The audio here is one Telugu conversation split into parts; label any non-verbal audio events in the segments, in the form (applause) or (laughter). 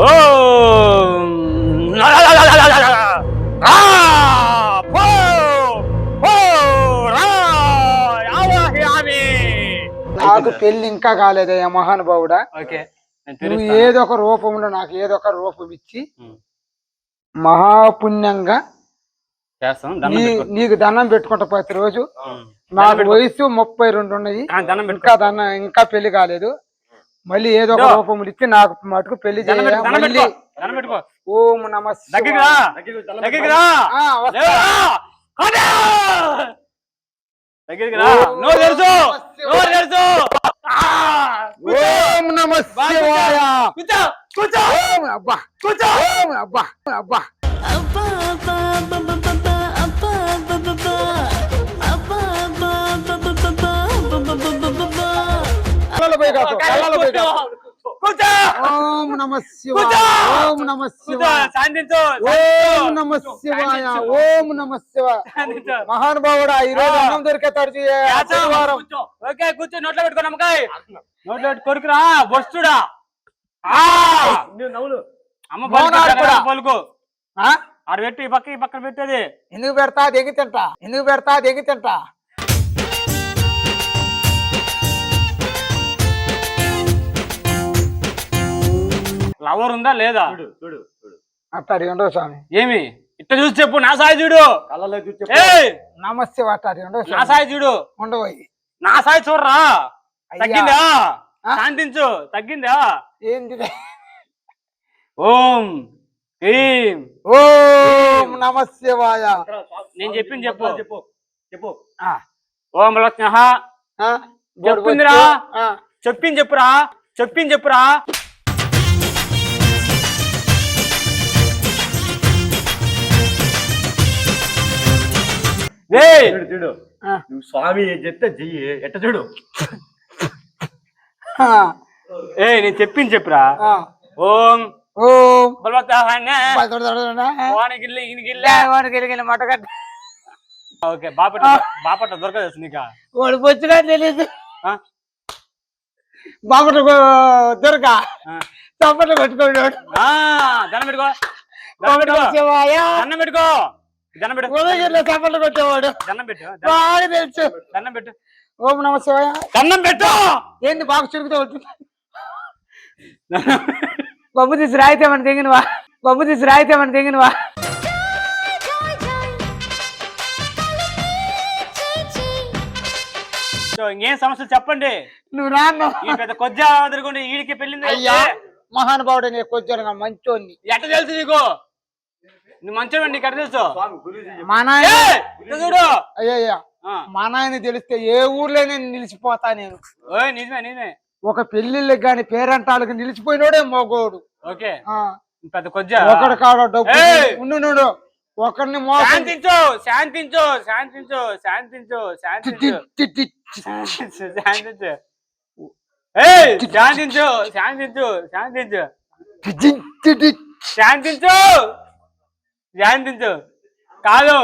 ఓం. నాకు పెళ్ళి ఇంకా కాలేదయ్యా మహానుభావుడా నువ్వు. ఏదో ఒక రూపంలో నాకు ఏదో ఒక రూపం ఇచ్చి. మహాపుణ్యంగా. నీకు దండం పెట్టుకుంటా ప్రతి రోజు ఉం. నాకు వయసు ముప్పై రెండు ఉన్నాయి ఇంకా దండం ఇంకా పెళ్ళి కాలేదు మళ్ళీ ఏదో ఒక రూపములు ఇచ్చి నాకు మటుకు పెళ్ళి చేయాలి ఓం నమ ఓం నమ శివాయ అబ్బా అబ్బా అబ్బా ఓం నమ శివాయ! ఓం నమ శివాయ. ఓం నమ శివాయ ఓం నమ శివాయ. మహానుభావుడా ఈ రోజు. అన్నం దొరికే తరచు ఓకే కూర్చో నోట్లో పెట్టుకో నమ్మకాయ. నోట్లో పెట్టి కొరుకురా బొస్తుడా ఆ! అమ్మ పలుకు, కూడా. పలుకు. ఆ? ఆడ పెట్టి ఈ పక్క ఈ పక్కన పెట్టేది. ఎందుకు పెడతా దెంగి తింటా? ఎందుకు పెడతా దెంగి లవర్ ఉందా లేదా? అట్టాడి ఉండవు స్వామి? ఏమి? ఇట్ట చూసి చెప్పు నా సాయి చూడు. ఏయ్! నమస్తే అట్టాడి ఉండవు నా స్వామి? సాయి చూడు. ఉండవు నా సాయి చూడరా? అయ్యా. తగ్గిందా? ఆ? శాంతించు. తగ్గిందా? ఏంది ఓం హ్రీం ఓం నమ శివాయ నేను చెప్పింది చెప్పు. చెప్పు ఆ, ఓం లక్ష్మ ఆ, చెప్పిందిరా? ఆ, చెప్పింది చెప్పురా? చెప్పింది చెప్పురా? చూడు చూడు. నువ్వు స్వామి చెప్తే చెయ్యి. ఎట్ట చూడు. ఏ నేను చెప్పింది చెప్పురా. ఓం. ఓకే బాపట దొరకదు నీకా? తెలియదు బాపట దొరక. చప్పట్లు పెట్టుకోడు దండం పెట్టుకో. దండం పెట్టుకో. దండం పెట్టు. ఉదయగిరిలో చప్పట్లు కొట్టేవాడు. దండం పెట్టు. దండం- బాగా తెలుసు. దండం పెట్టు. ఓం నమ శివాయ. దండం పెట్టు. ఏంది బాగా చురుకుతూ బొబ్బు తీసి రాయితే మన తెగినవా? బొబ్బు తీసి రాయితే మన తెగినవా? సో, ఇంకేం సమస్యలు చెప్పండి? నువ్వు నాన్న ఈ పెద్ద కొజ్జా ఎదురుకుండా ఈడికి పెళ్ళింది అయ్యా మహానుభావుడు నీ కొంచెం మంచోన్ని ఎట్ట తెలుసు నీకు? నువ్వు మంచిగా నీకు ఎట్ట తెలుసు? మా నాయన చూడు. మా నాయన తెలిస్తే ఏ ఊర్లోనే నిలిచిపోతా నేను. నిజమే నిజమే. ఒక పెళ్ళిళ్ళకి గాని పేరంటాలకు నిలిచిపోయినోడే మోగోడు. ఓకే. ఆ, పెద్ద కొజ్జా. ఒకడు కాడ డబ్బు? నుండు ఒకరిని మోసం శాంతించు శాంతించు శాంతించు శాంతించు శాంతించు. శాంతించు శాంతించు. ఏయ్! శాంతించు శాంతించు శాంతించు! శాంతించు కాదు.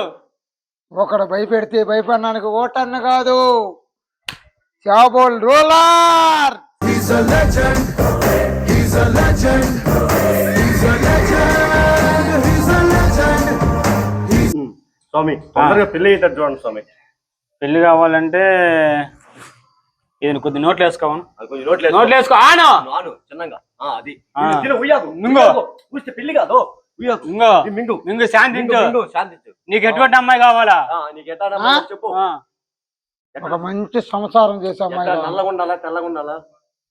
ఒకడు భయపెడితే భయపడడానికి ఓటన్న కాదు. చాబోల్ రోలర్! స్వామి తొందరగా పెళ్ళి అవుతాడు చూడండి స్వామి. పెళ్ళి కావాలంటే ఇది కొద్ది నోట్లు వేసుకోవను అది కొంచెం నోట్లు నోట్లు వేసుకో. ఆను. నాను చిన్నగా. ఆ, అది. ఆ. తిను, తిను, ఉయ్యాకు. మింగు. ఉయ్యాకు. ఊస్తే పెళ్ళి కాదు. ఇంగో మింగు మింగు, శాంతించు మింగు, శాంతించు నీకు ఎటువంటి అమ్మాయి కావాలా? ఆ, నీకు ఎట్లా? చెప్పు. ఆ, ఒక మంచి సంసారం చేసే అమ్మాయి నల్లగా ఉండాలా? తెల్లగా ఉండాలా?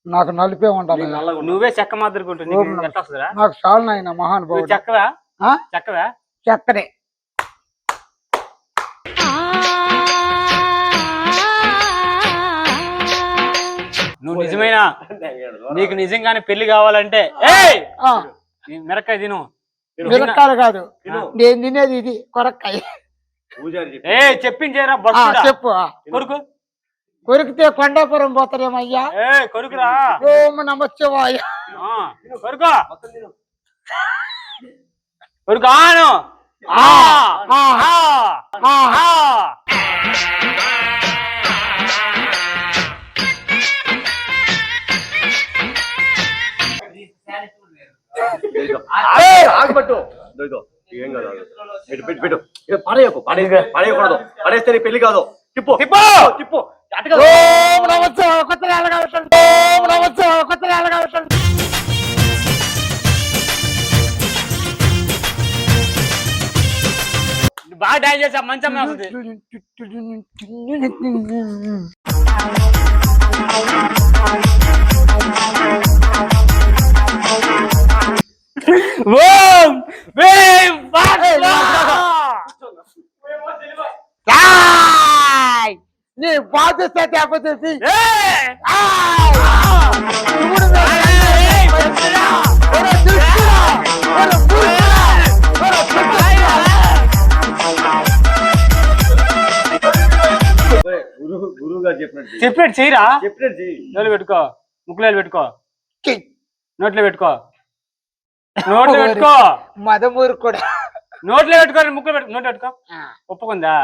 నాకు నలిపే ఉండాలి? నువ్వే చెక్క మాదిరికుంటు నీకు చాలా నాయన మహానుభావుడు. చెక్కవా? ఆ? చెక్కవా? చెక్కనే. నువ్వు నిజమైన? నీకు నిజంగానే పెళ్ళి కావాలంటే. ఏయ్! ఆ, ఈ మిరకాయ తిను. మిరక్కాయలు కాదు. నేను తినేది ఇది కొరక్కాయ. చెప్పు. కొడుకు కొరికితే కొండాపురం పోతారేమయ్యా? కొరుకురా. ఓం కొరుకు. కొరుకు ఆహా ఆ. ఆ. ఇదో, ఇదో. ఏం కాదు ఆగు. పెట్టు పెట్టు పెట్టు ఏ, పడేయకు పడే పడేయకూడదు పడేస్తే నీ పెళ్ళి కాదు తిప్పు తిప్పు! తిప్పు కాదు. ఓం నమస్తే కొత్త (laughs) ఓం వేం! ఏయ్! నీ బాధ్యత గారు చెప్పినట్టు చెయ్యి. చెప్పినట్టు చేయరా చెప్పినట్టు చెయ్యి. నోట్లు పెట్టుకో ముక్కులేలు పెట్టుకో నోట్లో పెట్టుకో నోట్లో పెట్టుకో. మదమూరు కూడా నోట్లో పెట్టుకో ముక్కులు పెట్టుకో. నోట్లో పెట్టుకో. ఒప్పుకుందా?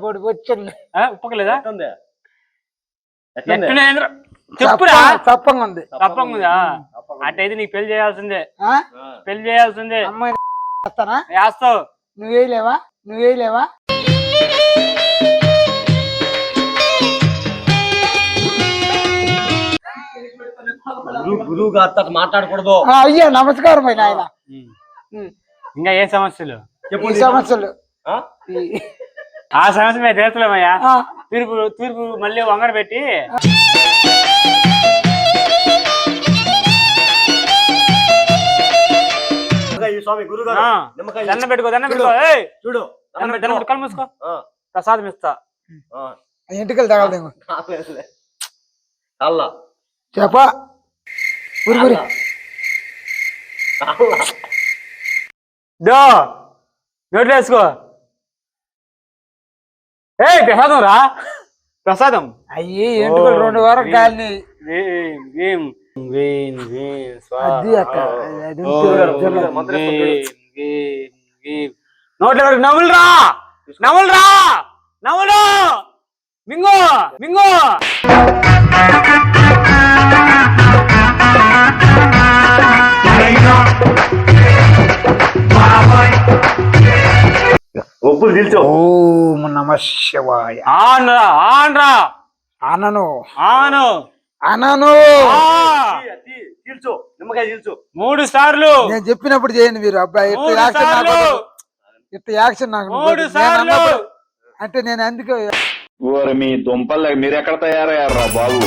పొడి వచ్చింది ఆ, ఒప్పుకోలేదా? చెప్పురా. తప్పంగా ఉంది తప్పకుందా తప్పకుండా. అట్టయితే నీకు పెళ్ళి చేయాల్సిందే. పెళ్ళి చేయాల్సిందే. అమ్మాయి వస్తానా (laughs) వేస్తావు నువ్వేలేవా నువ్వేలేవా గురువు అట్లా మాట్లాడకూడదు. అయ్యో నమస్కారం అయిన ఆయన. ఇంకా ఏ సమస్యలు? చెప్పు సమస్యలు. ఆ? సమస్య మేము తీర్చలేమయ్యా తీర్పు తీర్పు మళ్ళీ వంగడ పెట్టి స్వామి గారు. దండం పెట్టుకో దండం చూడు. పెట్టుకో ఏయ్, చూడు. దండం మూసుకో. ఆ, ప్రసాదం ఇస్తా. తగలదేమో. చెప్పా. దో నోట్లు వేసుకో. ఏ ప్రసాదం రా. ప్రసాదం. అయ్యి ఎంటుకలు రెండు వారం వేం. నోట్లో పెట్టుకో, నవ్వులు రా. నవ్వులు రా. నవ్వులు. మింగు మింగు. ఒప్పులు నిల్చో ఓం నమ శివాయ. ఆన్ రా ఆన్ రా అనను. ఆను. అనను. ఆ. తీల్చు నిమ్మకాయ తీల్చు. మూడు సార్లు. నేను చెప్పినప్పుడు చేయండి మీరు అబ్బాయి ఇట్ట మూడు యాక్షన్ నాకు మూడు సార్లు. అంటే నేను అందుకే ఓరి మీ దుంపలు మీరెక్కడ తయారయ్యారా బాబు?